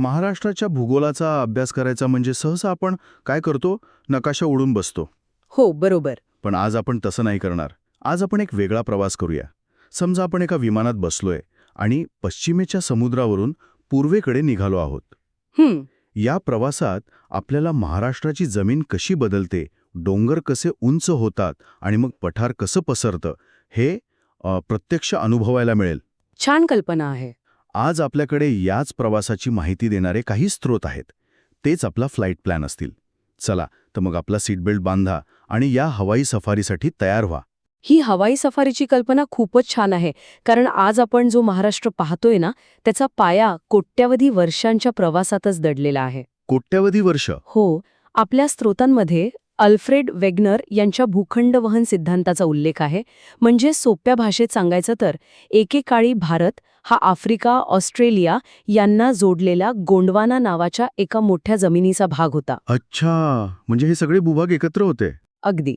महाराष्ट्राच्या भूगोलाचा अभ्यास करायचा म्हणजे सहसा आपण काय करतो? नकाशा उडून बसतो. हो बरोबर. पण आज आपण तसं नाही करणार. आज आपण एक वेगळा प्रवास करूया. समजा आपण एका विमानात बसलोय आणि पश्चिमेच्या समुद्रावरून पूर्वेकडे निघालो आहोत. या प्रवासात आपल्याला महाराष्ट्राची जमीन कशी बदलते डोंगर कसे उंच होतात आणि मग पठार कसं पसरतं हे प्रत्यक्ष अनुभवायला मिळेल. छान कल्पना आहे. आज आपल्याकडे याच प्रवासाची माहिती देणारे काही स्रोत आहेत. तेच आपला फ्लाईट प्लॅन असतील. चला तर मग आपला सीट बेल्ट बांधा आणि या हवाई सफारीसाठी तयार व्हा. ही हवाई सफारीची कल्पना खूपच छान आहे कारण आज आपण जो महाराष्ट्र पाहतोय ना त्याचा पाया कोट्यावधी वर्षांच्या प्रवासातच दडलेला आहे. कोट्यावधी वर्ष? हो आपल्या स्रोतांमध्ये अल्फ्रेड वेग्नर यांच्या भूखंड वहन सिद्धांताचा उल्लेख आहे. म्हणजे सोप्या भाषेत सांगायचं तर एकेकाळी भारत हा आफ्रिका ऑस्ट्रेलिया यांना जोडलेल्या गोंडवाना नावाच्या एका मोठ्या जमिनीचा भाग होता. अच्छा म्हणजे हे सगळे भूभाग एकत्र होते. अगदी.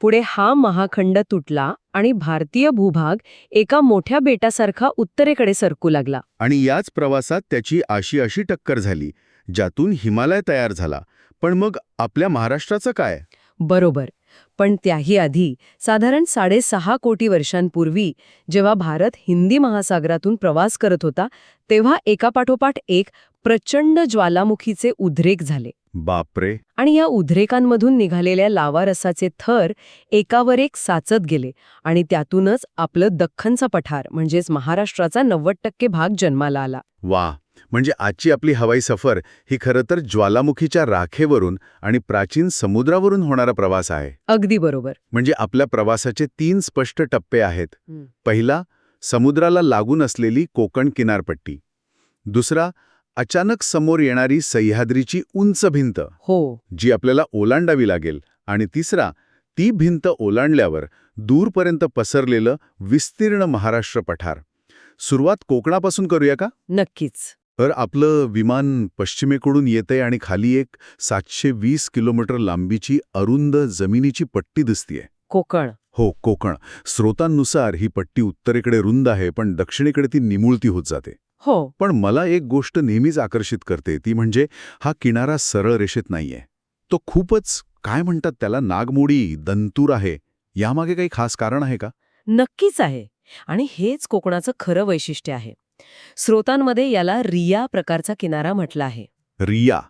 पुढे हा महाखंड तुटला आणि भारतीय भूभाग एका मोठ्या बेटासारखा उत्तरेकडे सरकू लागला. आणि याच प्रवासात त्याची आशी अशी टक्कर झाली ज्यातून हिमालय तयार झाला. पण मग आपल्या महाराष्ट्राचं काय? बरोबर. पण त्याही आधी साधारण साडेसहा कोटी वर्षांपूर्वी जेव्हा भारत हिंदी महासागरातून प्रवास करत होता तेव्हा एकापाठोपाठ एक प्रचंड ज्वालामुखीचे उद्रेक झाले. बापरे! आणि या उद्रेकांमधून निघालेल्या लावारसाचे थर एकावर एक साचत गेले आणि त्यातूनच आपलं दख्खनचा पठार म्हणजेच महाराष्ट्राचा नव्वद टक्के भाग जन्माला आला. वा! म्हणजे आजची आपली हवाई सफर ही खरं तर ज्वालामुखीच्या राखेवरून आणि प्राचीन समुद्रावरून होणारा प्रवास आहे. अगदी बरोबर. म्हणजे आपल्या प्रवासाचे तीन स्पष्ट टप्पे आहेत. पहिला समुद्राला लागून असलेली कोकण किनारपट्टी. दुसरा अचानक समोर येणारी सह्याद्रीची उंच भिंत. हो. जी आपल्याला ओलांडावी लागेल. आणि तिसरा ती भिंत ओलांडल्यावर दूरपर्यंत पसरलेलं विस्तीर्ण महाराष्ट्र पठार. सुरुवात कोकणापासून करूया का? नक्कीच. तर आपलं विमान पश्चिमेकडून येतंय आणि खाली एक सातशे वीस किलोमीटर लांबीची अरुंद जमिनीची पट्टी दिसतीये. कोकण. हो कोकण. स्रोतांनुसार ही पट्टी उत्तरेकडे रुंद आहे पण दक्षिणेकडे ती निमुळती होत जाते. हो. पण मला एक गोष्ट नेहमीच आकर्षित करते ती म्हणजे हा किनारा सरळ रेषेत नाहीये. तो खूपच काय म्हणतात त्याला नागमोडी दंतूर आहे. यामागे काही खास कारण आहे का? नक्कीच आहे. आणि हेच कोकणाचं खरं वैशिष्ट्य आहे. स्रोतांमध्ये याला रिया प्रकारचा किनारा म्हटला आहे. रिया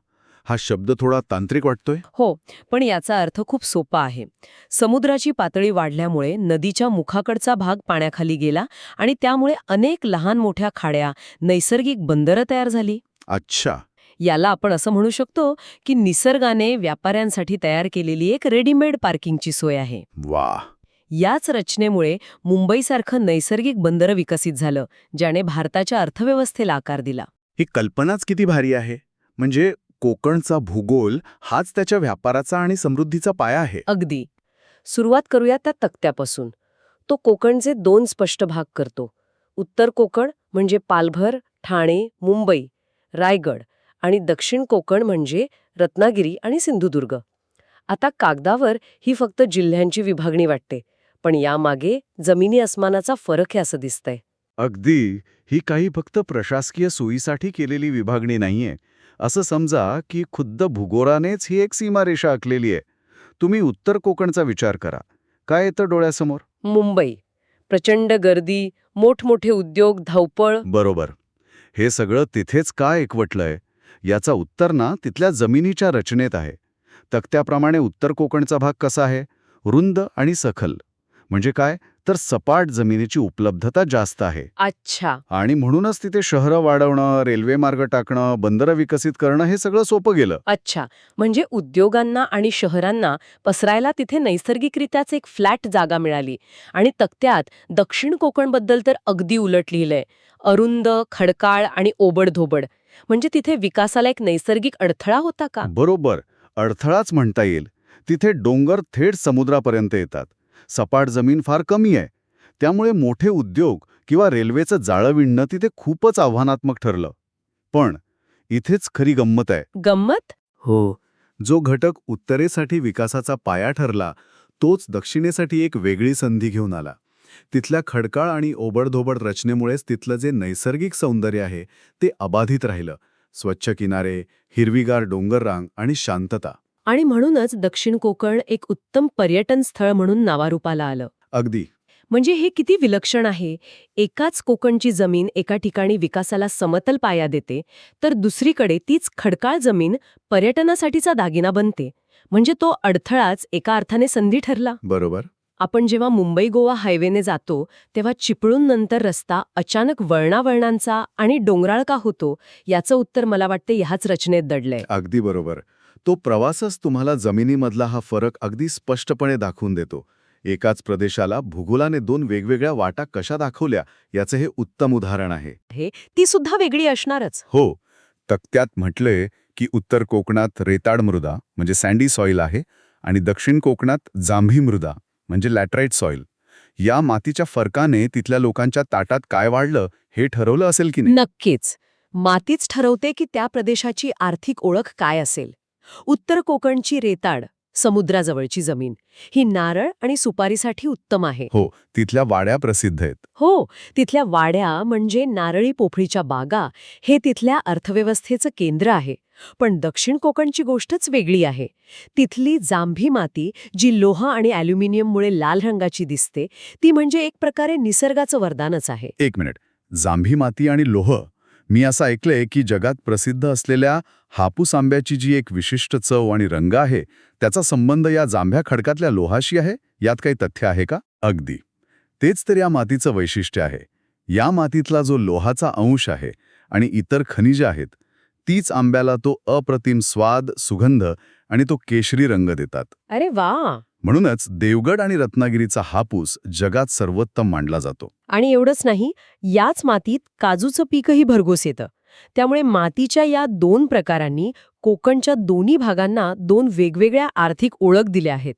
हा शब्द थोडा तांत्रिक वाटतोय? हो पण याचा अर्थ खूप सोपा आहे. समुद्राची पातळी वाढल्यामुळे नदीच्या मुखाकडचा भाग पाण्याखाली गेला आणि त्यामुळे अनेक लहान मोठ्या खाड्या नैसर्गिक बंदरं तयार झाली. अच्छा. याला आपण असं म्हणू शकतो की निसर्गाने व्यापाऱ्यांसाठी तयार केलेली एक रेडीमेड पार्किंगची सोय आहे. वा याच रचनेमुळे मुंबईसारखं नैसर्गिक बंदर विकसित झालं ज्याने भारताच्या अर्थव्यवस्थेला आकार दिला. ही कल्पनाच किती भारी आहे? म्हणजे कोकणचा भूगोल हाच त्याच्या व्यापाराचा आणि समृद्धीचा पाया आहे. अगदी. सुरुवात करूया त्या तक्त्यापासून. तो कोकणचे दोन स्पष्ट भाग करतो. उत्तर कोकण म्हणजे पालघर ठाणे मुंबई रायगड आणि दक्षिण कोकण म्हणजे रत्नागिरी आणि सिंधुदुर्ग. आता कागदावर ही फक्त जिल्ह्यांची विभागणी वाटते. पण यामागे जमिनी अस्मानाचा फरक आहे असं दिसतंय. अगदी. ही काही फक्त प्रशासकीय सोयीसाठी केलेली विभागणी नाहीये. असं समजा की खुद्द भूगोलानेच ही एक सीमारेषा आखलेली आहे. तुम्ही उत्तर कोकणचा विचार करा. काय येतं डोळ्यासमोर? मुंबई. प्रचंड गर्दी मोठमोठे उद्योग धावपळ. बरोबर. हे सगळं तिथेच का एकवटलंय? याचा उत्तर ना तिथल्या जमिनीच्या रचनेत आहे. तक्त्याप्रमाणे उत्तर कोकणचा भाग कसा आहे? रुंद आणि सखल. म्हणजे काय? तर सपाट जमिनीची उपलब्धता जास्त आहे. अच्छा. आणि म्हणूनच तिथे शहरं वाढवणं रेल्वे मार्ग टाकणं बंदरं विकसित करणं हे सगळं सोपं गेलं. अच्छा. म्हणजे उद्योगांना आणि शहरांना पसरायला तिथे नैसर्गिकरित्याच एक फ्लॅट जागा मिळाली. आणि तक्त्यात दक्षिण कोकणबद्दल तर अगदी उलट लिहिलंय. अरुंद खडकाळ आणि ओबडधोबड. म्हणजे तिथे विकासाला एक नैसर्गिक अडथळा होता का? बरोबर. अडथळाच म्हणता येईल. तिथे डोंगर थेट समुद्रापर्यंत येतात. सपाट जमीन फार कमी आहे. त्यामुळे मोठे उद्योग किंवा रेल्वेचं जाळं विणणं तिथे खूपच आव्हानात्मक ठरलं. पण इथेच खरी गंमत आहे. गंमत? हो. जो घटक उत्तरेसाठी विकासाचा पाया ठरला तोच दक्षिणेसाठी एक वेगळी संधी घेऊन आला. तिथल्या खडकाळ आणि ओबडधोबड रचनेमुळेच तिथलं जे नैसर्गिक सौंदर्य आहे ते अबाधित राहिलं. स्वच्छ किनारे हिरवीगार डोंगररांग आणि शांतता. आणि म्हणूनच दक्षिण कोकण एक उत्तम पर्यटन स्थळ म्हणून नावारूपाला आलं. अगदी. म्हणजे हे किती विलक्षण आहे. एकाच कोकणची जमीन एका ठिकाणी विकासाला समतल पाया देते तर दुसरीकडे तीच खडकाळ जमीन पर्यटनासाठीचा दागिना बनते. म्हणजे तो अडथळाच एका अर्थाने संधी ठरला. बरोबर. आपण जेव्हा मुंबई गोवा हायवेने जातो तेव्हा चिपळून नंतर रस्ता अचानक वळणावळणांचा आणि डोंगराळ का होतो याचं उत्तर मला वाटते ह्याच रचनेत दडलंय. अगदी बरोबर. तो प्रवासच तुम्हाला जमिनीमधला हा फरक अगदी स्पष्टपणे दाखवून देतो. एकाच प्रदेशाला भूगोलाने दोन वेगवेगळ्या वाटा कशा दाखवल्या याचे हे उत्तम उदाहरण आहे. ती सुद्धा वेगळी असणारच. हो तक्त्यात म्हटलंय की उत्तर कोकणात रेताड मृदा म्हणजे सँडी सॉइल आहे आणि दक्षिण कोकणात जांभी मृदा म्हणजे लॅटराईट सॉइल. या मातीच्या फरकाने तिथल्या लोकांच्या ताटात काय वाढलं हे ठरवलं असेल की नक्कीच. मातीच ठरवते की त्या प्रदेशाची आर्थिक ओळख काय असेल. उत्तर कोकणची रेताड समुद्राजवळची जमीन ही नारळ आणि सुपारीसाठी उत्तम आहे. हो तिथल्या वाड्या प्रसिद्ध आहेत. हो तिथल्या वाड्या म्हणजे नारळी पोफळीच्या बागा हे तिथल्या अर्थव्यवस्थेचं केंद्र आहे. पण दक्षिण कोकणची गोष्टच वेगळी आहे. तिथली जांभी माती जी लोह आणि ॲल्युमिनियममुळे लाल रंगाची दिसते ती म्हणजे एक प्रकारे निसर्गाचं वरदानच आहे. एक मिनिट. जांभी माती आणि लोह मी असं ऐकलंय की जगात प्रसिद्ध असलेल्या हापूस आंब्याची जी एक विशिष्ट चव आणि रंग आहे त्याचा संबंध या जांभ्या खडकातल्या लोहाशी आहे? यात काही तथ्य आहे का? अगदी. तेच तर या मातीचं वैशिष्ट्य आहे. या मातीतला जो लोहाचा अंश आहे आणि इतर खनिज आहेत तीच आंब्याला तो अप्रतिम स्वाद सुगंध आणि तो केशरी रंग देतात. अरे वा! म्हणूनच देवगड आणि रत्नागिरीचा हापूस जगात सर्वोत्तम मानला जातो. आणि एवढंच नाही याच मातीत काजूचं पीकही भरघोस येतं. त्यामुळे मातीच्या या दोन प्रकारांनी कोकणच्या दोन्ही भागांना दोन वेगवेगळ्या आर्थिक ओळख दिल्या आहेत.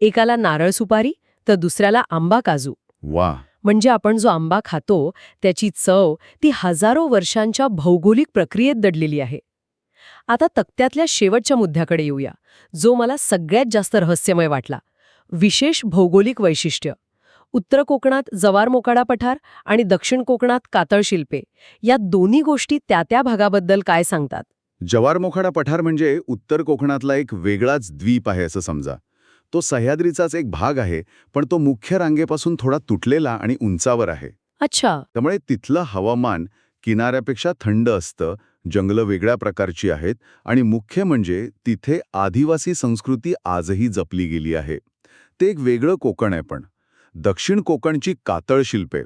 एकाला नारळ सुपारी तर दुसऱ्याला आंबा काजू. वा! म्हणजे आपण जो आंबा खातो त्याची चव ती हजारो वर्षांच्या भौगोलिक प्रक्रियेत दडलेली आहे. आता तक्त्यातल्या शेवटच्या मुद्द्याकडे येऊया जो मला सगळ्यात जास्त रहस्यमय वाटला. विशेष भौगोलिक वैशिष्ट्य. उत्तर कोकणात जवार मोकाडा पठार आणि दक्षिण कोकणात कातळ शिल्पे. या दोन्ही गोष्टी त्या त्या भागाबद्दल काय सांगतात? जवारमोखाडा पठार म्हणजे उत्तर कोकणातला एक वेगळाच द्वीप आहे असं समजा. तो सह्याद्रीचाच एक भाग आहे पण तो मुख्य रांगेपासून थोडा तुटलेला आणि उंचावर आहे. अच्छा. त्यामुळे तिथलं हवामान किनाऱ्यापेक्षा थंड असतं जंगलं वेगळ्या प्रकारची आहेत आणि मुख्य म्हणजे तिथे आदिवासी संस्कृती आजही जपली गेली आहे. ते एक वेगळं कोकण आहे पण. दक्षिण कोकणची कातळ शिल्पे.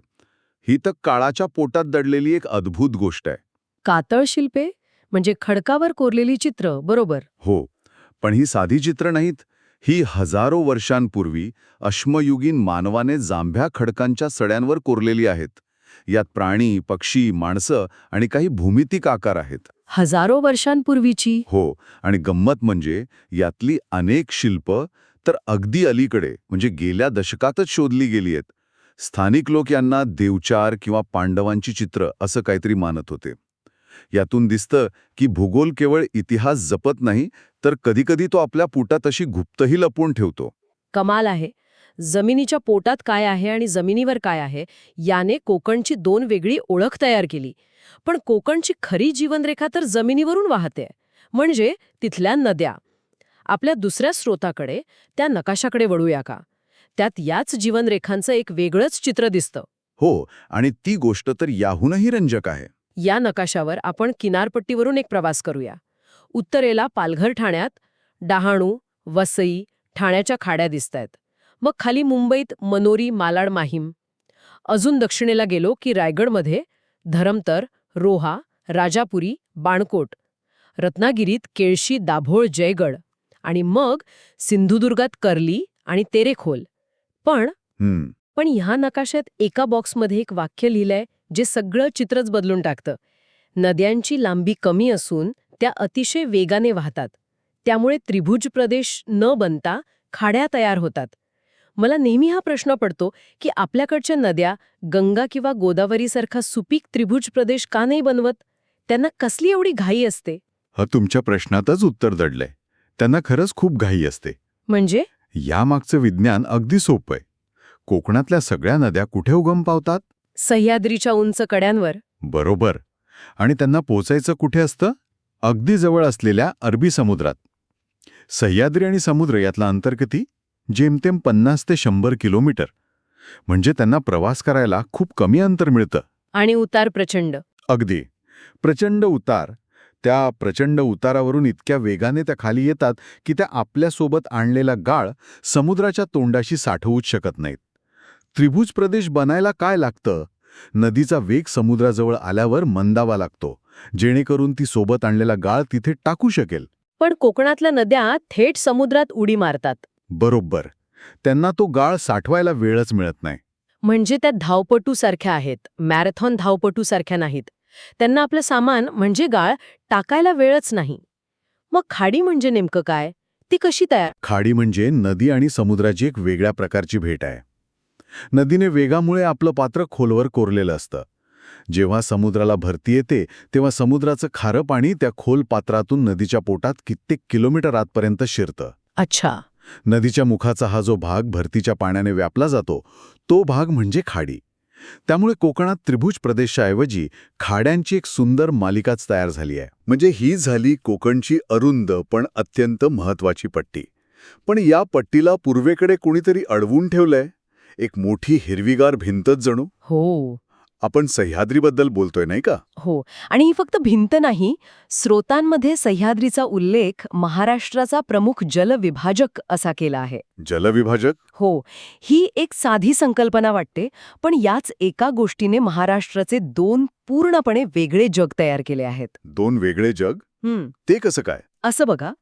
ही तर काळाच्या पोटात दडलेली एक अद्भुत गोष्ट आहे. कातळ शिल्पे? म्हणजे खडकावर कोरलेली चित्र बरोबर. हो. पण ही साधी चित्र नाहीत. ही हजारो वर्षांपूर्वी अश्मयुगीन मानवाने जांभ्या खडकांच्या सड्यांवर कोरलेली आहेत. यात प्राणी पक्षी माणसं आणि काही भूमितिक आकार आहेत. हजारो वर्षांपूर्वीची. हो आणि गंमत म्हणजे यातली अनेक शिल्प तर अगदी अलीकडे म्हणजे गेल्या दशकातच शोधली गेली आहेत. स्थानिक लोक यांना देवचार किंवा पांडवांची चित्र असं काहीतरी मानत होते. यातून दिसतं की भूगोल केवळ इतिहास जपत नाही तर कधीकधी तो आपल्या पोटात अशी गुप्तही लपवून ठेवतो. कमाल आहे. जमिनीच्या पोटात काय आहे आणि जमिनीवर काय आहे याने कोकणची दोन वेगळी ओळख तयार केली. पण कोकणची खरी जीवनरेखा तर जमिनीवरून वाहते म्हणजे तिथल्या नद्या. आपल्या दुसऱ्या स्रोताकडे त्या नकाशाकडे वळूया का? त्यात याच जीवनरेखांचं एक वेगळंच चित्र दिसतं. हो आणि ती गोष्ट तर याहूनही रंजक आहे. या नकाशावर आपण किनारपट्टीवरून एक प्रवास करूया. उत्तरेला पालघर ठाण्यात डहाणू वसई ठाण्याच्या खाड्या दिसतायत. मग खाली मुंबईत मनोरी मालाड माहीम. अजून दक्षिणेला गेलो की रायगडमध्ये धरमतर रोहा राजापुरी बाणकोट रत्नागिरीत केळशी दाभोळ जयगड आणि मग सिंधुदुर्गात कर्ली आणि तेरेखोल. पण पण ह्या नकाशात एका बॉक्समध्ये एक वाक्य लिहिलंय जे सगळं चित्रच बदलून टाकतं. नद्यांची लांबी कमी असून त्या अतिशय वेगाने वाहतात. त्यामुळे त्रिभुज प्रदेश न बनता खाड्या तयार होतात. मला नेहमी हा प्रश्न पडतो की आपल्याकडच्या नद्या गंगा किंवा गोदावरीसारखा सुपीक त्रिभुज प्रदेश का नाही बनवत? त्यांना कसली एवढी घाई असते? हा तुमच्या प्रश्नातच उत्तर दडलंय. त्यांना खरंच खूप घाई असते. म्हणजे? यामागचं विज्ञान अगदी सोपं आहे. कोकणातल्या सगळ्या नद्या कुठे उगम पावतात? सह्याद्रीच्या उंच कड्यांवर. बरोबर. आणि त्यांना पोचायचं कुठे असतं? अगदी जवळ असलेल्या अरबी समुद्रात. सह्याद्री आणि समुद्र यातला अंतर किती? जेमतेम पन्नास ते शंभर किलोमीटर. म्हणजे त्यांना प्रवास करायला खूप कमी अंतर मिळतं. आणि उतार प्रचंड. अगदी. प्रचंड उतार. त्या प्रचंड उतारावरून इतक्या वेगाने त्या खाली येतात की त्या आपल्यासोबत आणलेला गाळ समुद्राच्या तोंडाशी साठवूच शकत नाहीत. त्रिभुज प्रदेश बनायला काय लागतं? नदीचा वेग समुद्राजवळ आल्यावर मंदावा लागतो जेणेकरून ती सोबत आणलेला गाळ तिथे टाकू शकेल. पण कोकणातल्या नद्या थेट समुद्रात उडी मारतात. बरोबर. त्यांना तो गाळ साठवायला वेळच मिळत नाही. म्हणजे त्या धावपटू सारख्या आहेत. मॅरेथॉन धावपटू सारख्या नाहीत. त्यांना आपलं सामान म्हणजे गाळ टाकायला वेळच नाही. मग खाडी म्हणजे नेमकं काय? ती कशी तयार? खाडी म्हणजे नदी आणि समुद्राची एक वेगळ्या प्रकारची भेट आहे. नदीने वेगामुळे आपलं पात्र खोलवर कोरलेलं असतं. जेव्हा समुद्राला भरती येते तेव्हा समुद्राचं खारं पाणी त्या खोल पात्रातून नदीच्या पोटात कित्येक किलोमीटर आतपर्यंत शिरतं. अच्छा. नदीच्या मुखाचा हा जो भाग भरतीच्या पाण्याने व्यापला जातो तो भाग म्हणजे खाडी. त्यामुळे कोकणात त्रिभुज प्रदेशाऐवजी खाड्यांची एक सुंदर मालिकाच तयार झाली आहे. म्हणजे ही झाली कोकणची अरुंद पण अत्यंत महत्वाची पट्टी. पण या पट्टीला पूर्वेकडे कुणीतरी अडवून ठेवलंय? एक मोठी हिरवीगार भिंतच जणू. हो. आपण सह्याद्रीबद्दल बोलतोय नाही का? हो. आणि ही फक्त भिंत नाही स्रोतांमध्ये सह्याद्रीचा उल्लेख महाराष्ट्राचा प्रमुख जलविभाजक असा केला आहे. जलविभाजक हो. ही एक साधी संकल्पना वाटते पण याच एका गोष्टीने महाराष्ट्राचे दोन पूर्णपणे वेगळे जग तयार केले आहेत. दोन वेगळे जग? हं, ते कसं काय? असं बघा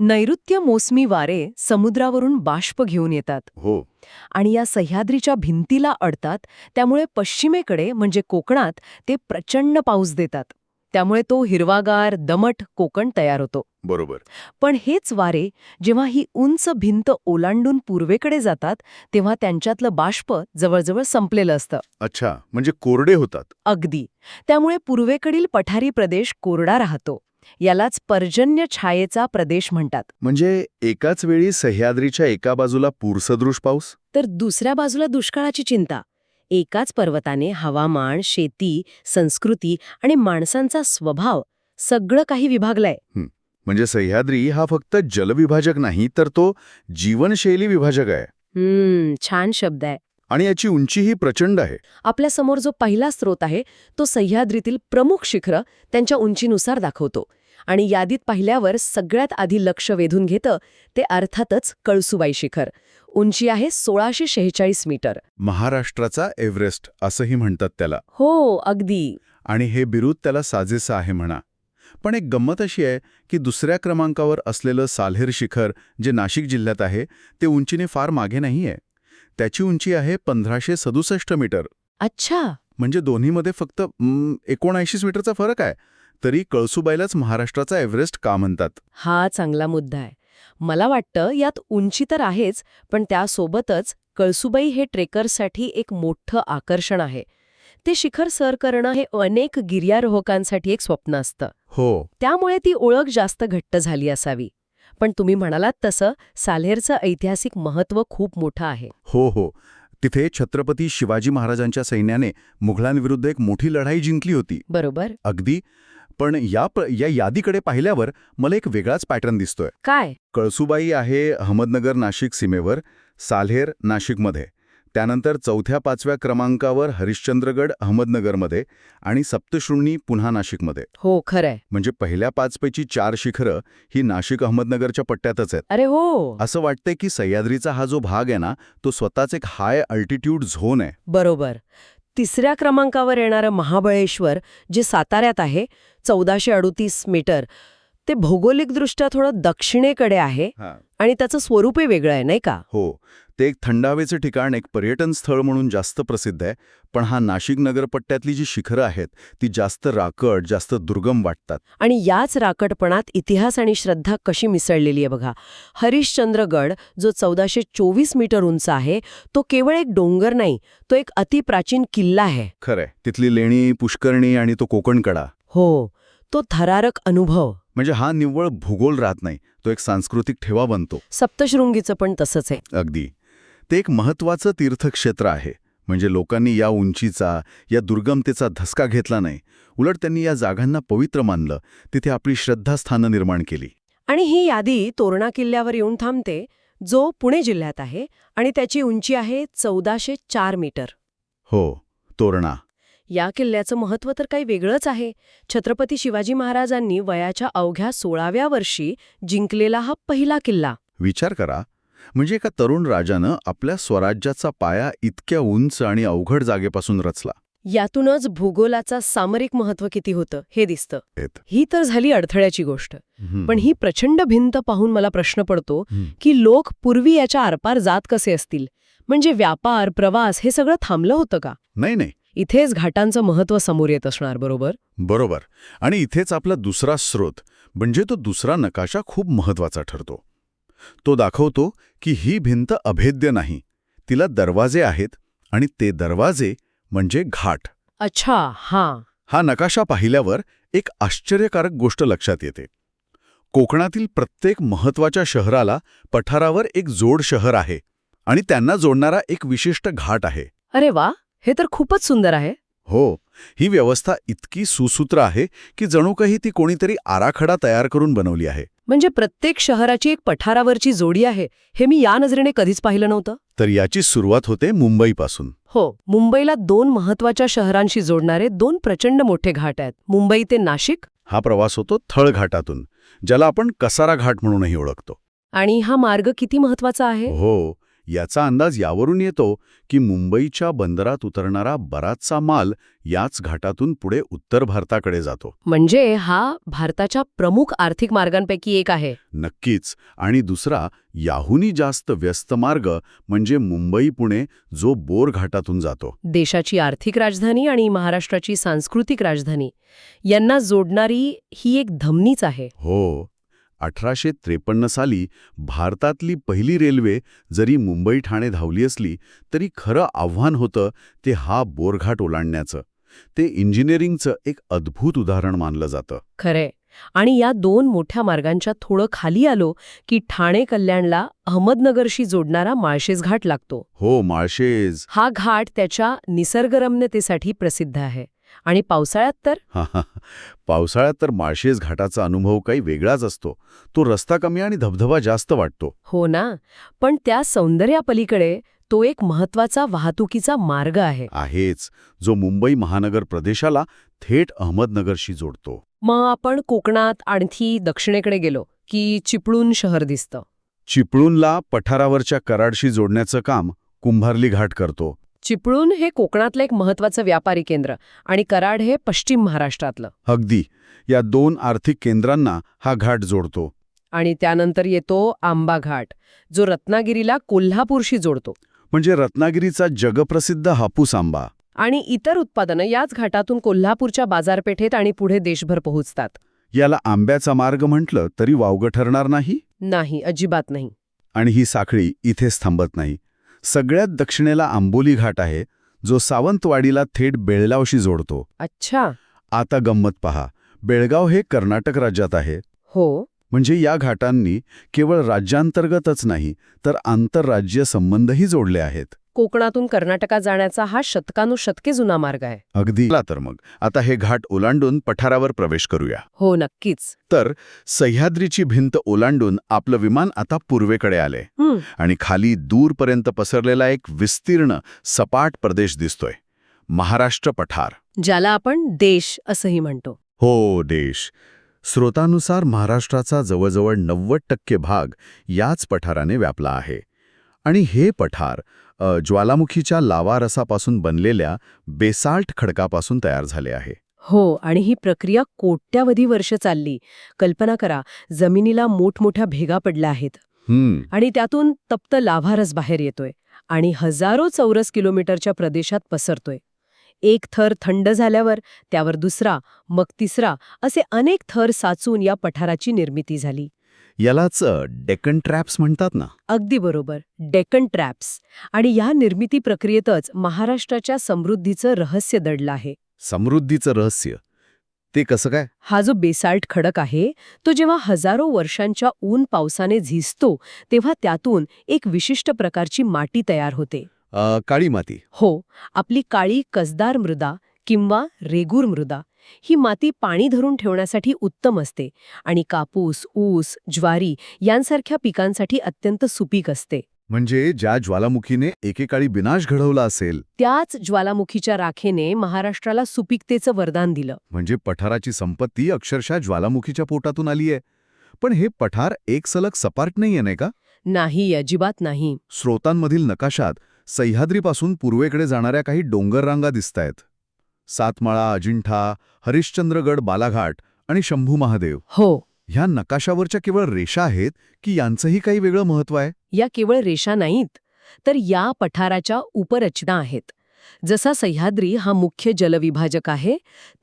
नैऋत्य मोसमी वारे समुद्रावरून बाष्प घेऊन येतात. हो. आणि या सह्याद्रीच्या भिंतीला अडतात त्यामुळे पश्चिमेकडे म्हणजे कोकणात ते प्रचंड पाऊस देतात. त्यामुळे तो हिरवागार दमट कोकण तयार होतो. बरोबर. पण हेच वारे जेव्हा ही उंच भिंत ओलांडून पूर्वेकडे जातात तेव्हा त्यांच्यातलं बाष्प जवळजवळ संपलेलं असतं. अच्छा म्हणजे कोरडे होतात. अगदी. त्यामुळे पूर्वेकडील पठारी प्रदेश कोरडा राहतो. यालाच पर्जन्य छायेचा प्रदेश म्हणतात. म्हणजे एकाच वेळी सह्याद्रीच्या एका बाजूला पूरसदृश पाऊस? तर दुसऱ्या बाजूला दुष्काळाची चिंता. एकाच पर्वताने हवामान शेती संस्कृती आणि माणसांचा स्वभाव सगळं काही विभागलंय. म्हणजे सह्याद्री हा फक्त जलविभाजक नाही तर तो जीवनशैली विभाजक आहे. हम्म छान शब्द आहे. आणि याची उंचीही प्रचंड आहे. आपल्यासमोर जो पहिला स्रोत आहे तो सह्याद्रीतील प्रमुख शिखरं त्यांच्या उंचीनुसार दाखवतो. आणि यादीत पाहिल्यावर सगळ्यात आधी लक्ष वेधून घेतं ते अर्थातच कळसुबाई शिखर. उंची आहे सोळाशे शेहेचाळीस मीटर. महाराष्ट्राचा एव्हरेस्ट असंही म्हणतात त्याला. हो अगदी. आणि हे बिरुद त्याला साजेसं आहे म्हणा. पण एक गंमत अशी आहे की दुसऱ्या क्रमांकावर असलेलं साल्हेर शिखर जे नाशिक जिल्ह्यात आहे ते उंचीने फार मागे नाहीये. त्याची उंची आहे पंधराशे सदुसष्ट मीटर. अच्छा. म्हणजे दोन्हीमध्ये फक्त म, एकोणऐंशीच मीटरचा फरक आहे. तरी कळसुबाईलाच महाराष्ट्राचा एव्हरेस्ट का म्हणतात? हा चांगला मुद्दा आहे. मला वाटतं यात उंची तर आहेच पण त्यासोबतच कळसुबाई हे ट्रेकर्ससाठी एक मोठं आकर्षण आहे. ते शिखर सर करणं हे अनेक गिर्यारोहकांसाठी एक स्वप्न असतं. हो. त्यामुळे ती ओळख जास्त घट्ट झाली असावी. पण तुम्ही म्हणालात तसं साल्हेरचं ऐतिहासिक महत्त्व खूप मोठं आहे. हो हो. तिथे छत्रपती शिवाजी महाराजांच्या सैन्याने मुघलांविरुद्ध एक मोठी लढाई जिंकली होती. बरोबर. अगदी. पण या या यादीकडे पाहिल्यावर मला एक वेगळाच पॅटर्न दिसतोय. काय? कळसुबाई आहे अहमदनगर नाशिक सीमेवर साल्हेर नाशिकमध्ये. त्यानंतर चौथ्या पाचव्या क्रमांकावर हरिश्चंद्रगड अहमदनगरमध्ये आणि सप्तशृंगी पुन्हा नाशिकमध्ये. हो खरंय. म्हणजे पहिल्या पाचपैकी चार शिखरं ही नाशिक अहमदनगरच्या पट्ट्यातच आहेत. अरे हो! असं वाटतंय की सह्याद्रीचा हा जो भाग आहे ना तो स्वतःच एक हाय अल्टिट्यूड झोन आहे. बरोबर. तिसऱ्या क्रमांकावर येणारं महाबळेश्वर जे साताऱ्यात आहे चौदाशे अडुतीस मीटर ते भौगोलिकदृष्ट्या थोडं दक्षिणेकडे आहे. आणि त्याचं स्वरूपही वेगळं आहे नाही का? हो. ते एक थंड हवेचं ठिकाण एक पर्यटन स्थळ म्हणून जास्त प्रसिद्ध आहे पण हा नाशिक नगरपट्ट्यातली जी शिखरं आहेत ती जास्त राकट जास्त दुर्गम वाटतात. आणि याच राकटपणात इतिहास आणि श्रद्धा कशी मिसळलेली आहे बघा. हरिश्चंद्रगड जो चौदाशे चोवीस मीटर उंच आहे तो केवळ एक डोंगर नाही तो एक अतिप्राचीन किल्ला आहे. खरंय. तिथली लेणी पुष्करणी आणि तो कोकणकडा. हो. तो थरारक अनुभव. म्हणजे हा निव्वळ भूगोल राहत नाही तो एक सांस्कृतिक ठेवा बनतो. सप्तशृंगीचं पण तसंच आहे. अगदी. ते एक महत्वाचं तीर्थक्षेत्र आहे. म्हणजे लोकांनी या उंचीचा या दुर्गमतेचा धसका घेतला नाही. उलट त्यांनी या जागांना पवित्र मानलं. तिथे आपली श्रद्धास्थानं निर्माण केली. आणि ही यादी तोरणा किल्ल्यावर येऊन थांबते जो पुणे जिल्ह्यात आहे आणि त्याची उंची आहे चौदाशे चार मीटर. हो तोरणा. या किल्ल्याचं महत्त्व तर काही वेगळंच आहे. छत्रपती शिवाजी महाराजांनी वयाच्या अवघ्या सोळाव्या वर्षी जिंकलेला हा पहिला किल्ला. विचार करा. म्हणजे एका तरुण राजानं आपल्या स्वराज्याचा पाया इतक्या उंच आणि अवघड जागेपासून रचला. यातूनच भूगोलाचा सामरिक महत्त्व किती होतं हे दिसतं. ही तर झाली अडथळ्याची गोष्ट. पण ही प्रचंड भिंत पाहून मला प्रश्न पडतो. की लोक पूर्वी याच्या आरपार जात कसे असतील? म्हणजे व्यापार प्रवास हे सगळं थांबलं होतं का? नाही नाही. इथेच घाटांचं महत्त्व समोर येत असणार बरोबर? बरोबर. आणि इथेच आपला दुसरा स्रोत म्हणजे तो दुसरा नकाशा खूप महत्त्वाचा ठरतो. तो दाखवतो की ही भिंत अभेद्य नाही तिला दरवाजे आहेत आणि ते दरवाजे म्हणजे घाट. अच्छा हां. हा नकाशा पाहिल्यावर एक आश्चर्यकारक गोष्ट लक्षात येते. कोकणातील प्रत्येक महत्त्वाच्या शहराला पठारावर एक जोड शहर आहे आणि त्यांना जोडणारा एक विशिष्ट घाट आहे. अरे वा! हे तर खूपच सुंदर आहे. हो ही व्यवस्था इतकी सुसूत्र आहे की जणू काही ती कोणीतरी आराखडा तयार करून बनवली आहे. म्हणजे प्रत्येक शहराची एक पठारावरची जोडी आहे हे मी या नजरेने कधीच पाहिलं नव्हतं? तर याची सुरुवात होते मुंबईपासून. हो मुंबईला दोन महत्त्वाच्या शहरांशी जोडणारे दोन प्रचंड मोठे घाट आहेत. मुंबई ते नाशिक. हा प्रवास होतो थळ घाटातून ज्याला आपण कसारा घाट म्हणूनही ओळखतो. आणि हा मार्ग किती महत्त्वाचा आहे? हो याचा अंदाज यावरून येतो की मुंबईच्या बंदरात उतरणारा बराचसा माल याच घाटातून पुढे उत्तर भारताकडे जातो. म्हणजे हा भारताच्या प्रमुख आर्थिक मार्गांपैकी एक आहे. नक्कीच. आणि दुसरा याहूनही जास्त व्यस्त मार्ग म्हणजे मुंबई पुणे जो बोर घाटातून जातो. देशाची आर्थिक राजधानी आणि महाराष्ट्राची सांस्कृतिक राजधानी. यांना जोडणारी ही एक धमनीच आहे. हो. अठराशे त्रेपन्न साली भारतातली पहिली रेल्वे जरी मुंबई ठाणे धावली असली तरी खरं आव्हान होतं ते हा बोरघाट ओलांडण्याचं. ते इंजिनिअरिंगचं एक अद्भुत उदाहरण मानलं जातं. खरे आणि या दोन मोठ्या मार्गांच्या थोडं खाली आलो की ठाणे कल्याणला अहमदनगरशी जोडणारा माळशेज घाट लागतो. हो माळशेज. हा घाट त्याच्या निसर्गरम्यतेसाठी प्रसिद्ध आहे. आणि पावसाळ्यात तर? हा, हा, हा. पावसाळ्यात तर माळशेज घाटाचा अनुभव काही वेगळाच असतो. तो रस्ता कमी आणि धबधबा जास्त वाटतो. हो ना. पण त्या सौंदर्यापलीकडे तो एक महत्त्वाचा वाहतुकीचा मार्ग आहे. आहेच. जो मुंबई महानगर प्रदेशाला थेट अहमदनगरशी जोडतो. मग आपण कोकणात आणखी दक्षिणेकडे गेलो की चिपळूण शहर दिसतं. चिपळूणला पठारावरच्या कराडशी जोडण्याचं काम कुंभारली घाट करतो. चिपळूण हे कोकणातलं एक महत्वाचं व्यापारी केंद्र आणि कराड हे पश्चिम महाराष्ट्रातलं. अगदी. या दोन आर्थिक केंद्रांना हा घाट जोडतो. आणि त्यानंतर येतो आंबा घाट जो रत्नागिरीला कोल्हापूरशी जोडतो. म्हणजे रत्नागिरीचा जगप्रसिद्ध हापूस आंबा. आणि इतर उत्पादनं याच घाटातून कोल्हापूरच्या बाजारपेठेत आणि पुढे देशभर पोहोचतात. याला आंब्याचा मार्ग म्हटलं तरी वावगं ठरणार नाही? नाही अजिबात नाही. आणि ही साखळी इथेच थांबत नाही. सगळ्यात दक्षिणेला आंबोली घाट आहे जो सावंतवाडीला थेट बेळगावशी जोडतो. अच्छा. आता गंमत पहा बेळगाव हे कर्नाटक राज्यात आहे. हो. म्हणजे या घाटांनी केवळ राज्यांतर्गतच नाही तर आंतरराज्य संबंधही जोडले आहेत. कोकणातून कर्नाटकात जाण्याचा हा शतकानुशतके जुना मार्ग आहे. अगदी. तर मग. आता हे घाट ओलांडून पठारावर प्रवेश करूया. हो नक्कीच. तर सह्याद्रीची भिंत ओलांडून आपलं विमान आता पूर्वेकडे आले. आणि खाली दूरपर्यंत पसरलेला एक विस्तीर्ण सपाट प्रदेश दिसतोय. महाराष्ट्र पठार. ज्याला आपण देश असंही म्हणतो. हो देश. स्रोतानुसार महाराष्ट्राचा जवळजवळ नव्वद टक्के भाग याच पठाराने व्यापला आहे. आणि हे पठार ज्वालामुखीच्या लावारसापासून बनलेल्या बेसाल्ट खडकापासून तयार झाले आहे. हो आणि ही प्रक्रिया कोट्यावधी वर्ष चालली. कल्पना करा जमिनीला मोठमोठ्या भेगा पडल्या आहेत. आणि त्यातून तप्त लाभारस बाहेर येतोय आणि हजारो चौरस किलोमीटरच्या प्रदेशात पसरतोय. एक थर थंड झाल्यावर त्यावर दुसरा मग तिसरा असे अनेक थर साचून या पठाराची निर्मिती झाली. यालाच अ, डेक्कन ट्रॅप्स म्हणतात ना. अगदी बरोबर. Deccan traps. आणि या निर्मिती प्रक्रियेतच महाराष्ट्राच्या समृद्धीचं रहस्य दडलं आहे. समृद्धीचं रहस्य. ते कसं काय? हा जो बेसाल्ट खडक आहे तो जेव्हा हजारो वर्षांच्या ऊन पावसाने झिजतो तेव्हा त्यातून एक विशिष्ट प्रकारची माती तयार होते. काळी माती. हो आपली काळी कसदार मृदा किंवा रेगूर मृदा. ही माती पाणी धरून ठेवण्यासाठी उत्तम असते आणि कापूस ऊस ज्वारी यांसारख्या पिकांसाठी अत्यंत सुपीक असते. म्हणजे ज्या ज्वालामुखीने एकेकाळी विनाश घडवला असेल त्याच ज्वालामुखीच्या राखेने महाराष्ट्राला सुपीकतेचं वरदान दिलं. म्हणजे पठाराची संपत्ती अक्षरशः ज्वालामुखीच्या पोटातून आली आहे पण हे पठार एक सलग सपाट नाहीये नाही का? नाही अजिबात नाही. स्रोतांमधील नकाशात सह्याद्रीपासून पूर्वेकडे जाणाऱ्या काही डोंगर रांगा दिसतायत. सातमाळा अजिंठा हरिश्चंद्रगड बालाघाट आणि शंभू महादेव. हो. ह्या नकाशावरच्या केवळ रेषा आहेत की यांचंही काही वेगळं महत्त्व आहे? या केवळ रेषा नाहीत तर या पठाराच्या उपरचना आहेत. जसा सह्याद्री हा मुख्य जलविभाजक आहे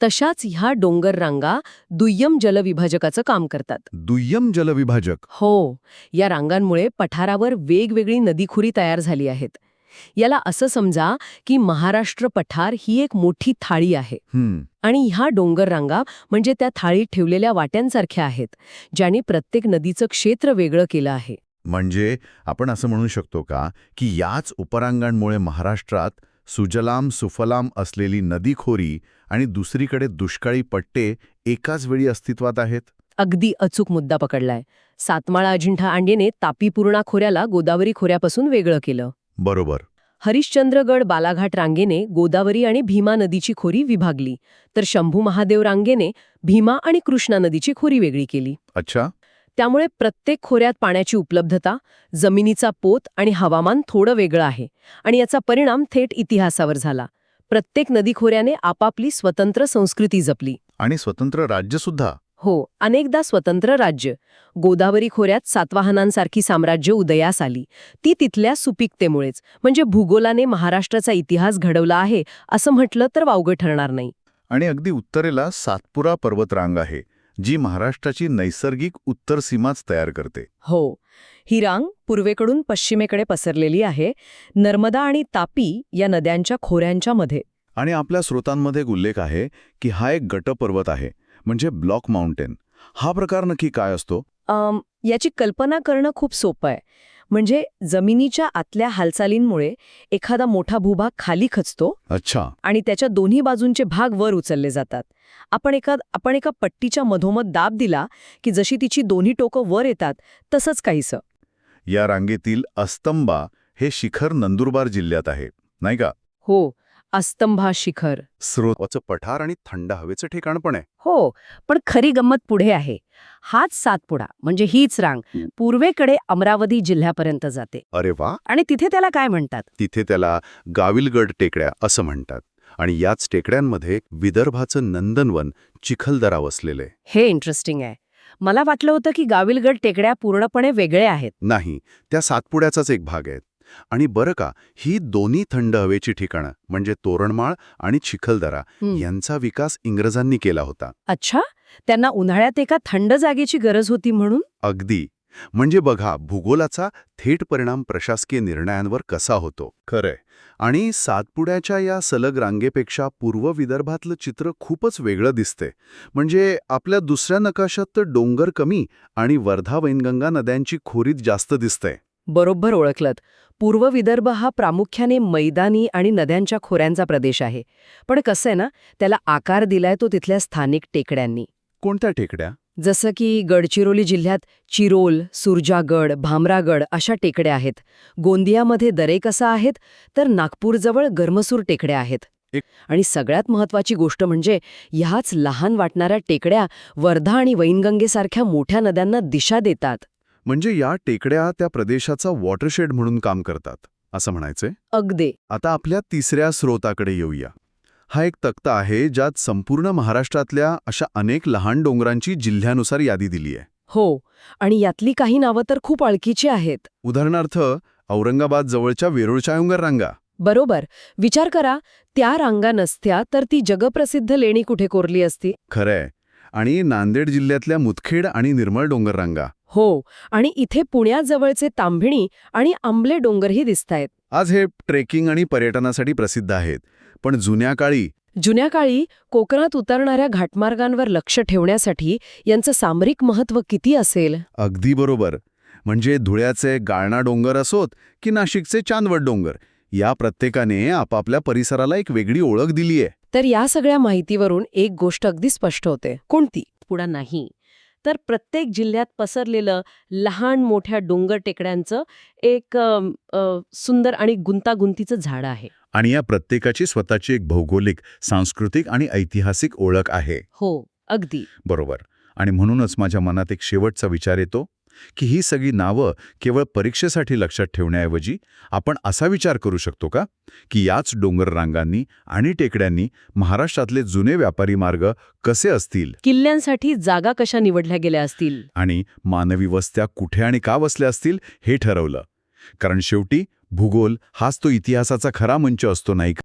तशाच ह्या डोंगर रांगा दुय्यम जलविभाजकाचं काम करतात. दुय्यम जलविभाजक. हो या रांगांमुळे पठारावर वेगवेगळी नदीखुरी तयार झाली आहेत. याला असं समजा की महाराष्ट्र पठार ही एक मोठी थाळी आहे. आणि ह्या डोंगर रांगा म्हणजे त्या थाळीत ठेवलेल्या वाट्यांसारख्या आहेत ज्याने प्रत्येक नदीचं क्षेत्र वेगळं केलं आहे. म्हणजे आपण असं म्हणू शकतो का की याच उपरांगांमुळे महाराष्ट्रात सुजलाम सुफलाम असलेली नदीखोरी आणि दुसरीकडे दुष्काळी पट्टे एकाच वेळी अस्तित्वात आहेत? अगदी अचूक मुद्दा पकडलाय. सातमाळा अजिंठा आंडेने तापी पूर्णा खोऱ्याला गोदावरी खोऱ्यापासून वेगळं केलं. बरोबर. हरिश्चंद्रगड बालाघाट रांगेने गोदावरी आणि भीमा नदीची खोरी विभागली. तर शंभू महादेव रांगेने भीमा आणि कृष्णा नदीची खोरी वेगळी केली. अच्छा. त्यामुळे प्रत्येक खोऱ्यात पाण्याची उपलब्धता जमिनीचा पोत आणि हवामान थोडं वेगळं आहे आणि याचा परिणाम थेट इतिहासावर झाला. प्रत्येक नदीखोऱ्याने आपापली स्वतंत्र संस्कृती जपली. आणि स्वतंत्र राज्य सुद्धा. हो अनेकदा स्वतंत्र राज्य. गोदावरी खोऱ्यात सातवाहनांसारखी साम्राज्य उदयास आली. ती तिथल्या सुपीकतेमुळेच म्हणजे भूगोलाने महाराष्ट्राचा इतिहास घडवला आहे असं म्हटलं तर वावगं ठरणार नाही. आणि अगदी उत्तरेला सातपुरा पर्वतरांग आहे जी महाराष्ट्राची नैसर्गिक उत्तर सीमाच तयार करते. हो ही रांग पूर्वेकडून पश्चिमेकडे पसरलेली आहे नर्मदा आणि तापी या नद्यांच्या खोऱ्यांच्या मध्ये. आणि आपल्या स्रोतांमध्ये एक उल्लेख आहे की हा एक गटपर्वत आहे. म्हणजे ब्लॉक माउंटेन. हा प्रकार नक्की काय असतो? याची कल्पना करणं खूप सोपं आहे. म्हणजे जमिनीच्या आतल्या हालचालींमुळे एखादा मोठा भूभाग खाली खचतो अच्छा. आणि त्याच्या दोन्ही बाजूंचे भाग वर उचलले जातात. आपण एका आपण एका पट्टीच्या मधोमध दाब दिला की जशी तिची दोन्ही टोकं वर येतात तसंच काहीसं. या रांगेतील अस्तंबा हे शिखर नंदुरबार जिल्ह्यात आहे नाही का? हो. अस्तंभा शिखर. स्रोताचं पठार आणि थंड हवेचं ठिकाण पण आहे. हो पण खरी गंमत पुढे आहे. हाच सातपुडा म्हणजे हीच रांग. पूर्वेकडे अमरावती जिल्ह्यापर्यंत जाते. अरे वा! आणि तिथे त्याला काय म्हणतात? तिथे त्याला गाविलगड टेकड्या असं म्हणतात. आणि याच टेकड्यांमध्ये विदर्भाचं नंदनवन चिखलदरा वसलेलं आहे. हे इंटरेस्टिंग आहे. मला वाटलं होतं की गाविलगड टेकड्या पूर्णपणे वेगळे आहेत. नाही त्या सातपुड्याचाच एक भाग आहेत आणि बरं का ही दोन्ही थंड हवेची ठिकाणं म्हणजे तोरणमाळ आणि चिखलदरा. यांचा विकास इंग्रजांनी केला होता. अच्छा? त्यांना उन्हाळ्यात एका थंड जागेची गरज होती म्हणून? अगदी. म्हणजे बघा भूगोलाचा थेट परिणाम प्रशासकीय निर्णयांवर कसा होतो. खरंय. आणि सातपुड्याच्या या सलग रांगेपेक्षा पूर्व विदर्भातलं चित्र खूपच वेगळं दिसते म्हणजे आपल्या दुसऱ्या नकाशात तर डोंगर कमी आणि वर्धा वैनगंगा नद्यांची खोरीत जास्त दिसतंय. बरोबर ओळखलत. पूर्व विदर्भ हा प्रामुख्याने मैदानी आणि नद्यांच्या खोऱ्यांचा प्रदेश आहे. पण कसं आहे ना त्याला आकार दिलाय तो तिथल्या स्थानिक टेकड्यांनी. कोणत्या टेकड्या? जसं की गडचिरोली जिल्ह्यात चिरोल सुरजागड भामरागड अशा टेकड्या आहेत. गोंदियामध्ये दरेकसा आहेत तर नागपूरजवळ गरमसूर टेकड्या आहेत. आणि सगळ्यात महत्वाची गोष्ट म्हणजे ह्याच लहान वाटणाऱ्या टेकड्या वर्धा आणि वैनगंगेसारख्या मोठ्या नद्यांना दिशा देतात. म्हणजे या टेकड्या त्या प्रदेशाचा वॉटरशेड म्हणून काम करतात असं म्हणायचंय? अगदी. आता आपल्या तिसऱ्या स्रोताकडे येऊया. हा एक तक्ता आहे ज्यात संपूर्ण महाराष्ट्रातल्या अशा अनेक लहान डोंगरांची जिल्ह्यानुसार यादी दिली आहे. हो आणि यातली काही नावं तर खूप अळकीची आहेत. उदाहरणार्थ औरंगाबाद जवळच्या वेरूळच्या डोंगर रांगा. बरोबर. विचार करा त्या रांगा नसत्या तर ती जगप्रसिद्ध लेणी कुठे कोरली असती? खरंय. आणि नांदेड जिल्ह्यातल्या मुदखेड आणि निर्मळ डोंगर रांगा हो आणि इथे पुण्याजवळचे तांभिणी आणि आंबले डोंगरही दिसतायत. आज हे ट्रेकिंग आणि पर्यटनासाठी प्रसिद्ध आहेत पण जुन्या काळी जुन्या काळी कोकणात उतरणाऱ्या घाटमार्गांवर लक्ष ठेवण्यासाठी यांचं सामरिक महत्त्व किती असेल? अगदी बरोबर. म्हणजे धुळ्याचे गाळणा डोंगर असोत की नाशिकचे चांदवड डोंगर या प्रत्येकाने आपापल्या परिसराला एक वेगळी ओळख दिली आहे. तर या सगळ्या माहितीवरून एक गोष्ट अगदी स्पष्ट होते. कोणती? पुढं नाही. तर प्रत्येक जिल्ह्यात पसरलेलं लहान मोठ्या डोंगर टेकड्यांचं एक अम, अ, सुंदर आणि गुंतागुंतीचं झाड आहे. आणि या प्रत्येकाची स्वतःची एक भौगोलिक सांस्कृतिक आणि ऐतिहासिक ओळख आहे. हो अगदी. बरोबर. आणि म्हणूनच माझ्या मनात एक शेवटचा विचार येतो. की ही सगळी नावं केवळ परीक्षेसाठी लक्षात ठेवण्याऐवजी आपण असा विचार करू शकतो का? की याच डोंगर रांगांनी आणि टेकड्यांनी महाराष्ट्रातले जुने व्यापारी मार्ग कसे असतील? किल्ल्यांसाठी जागा कशा निवडल्या गेल्या असतील? आणि मानवी वस्त्या कुठे आणि का वसल्या असतील हे ठरवलं. कारण शेवटी भूगोल हाच तो इतिहासाचा खरा मंच असतो नाही का?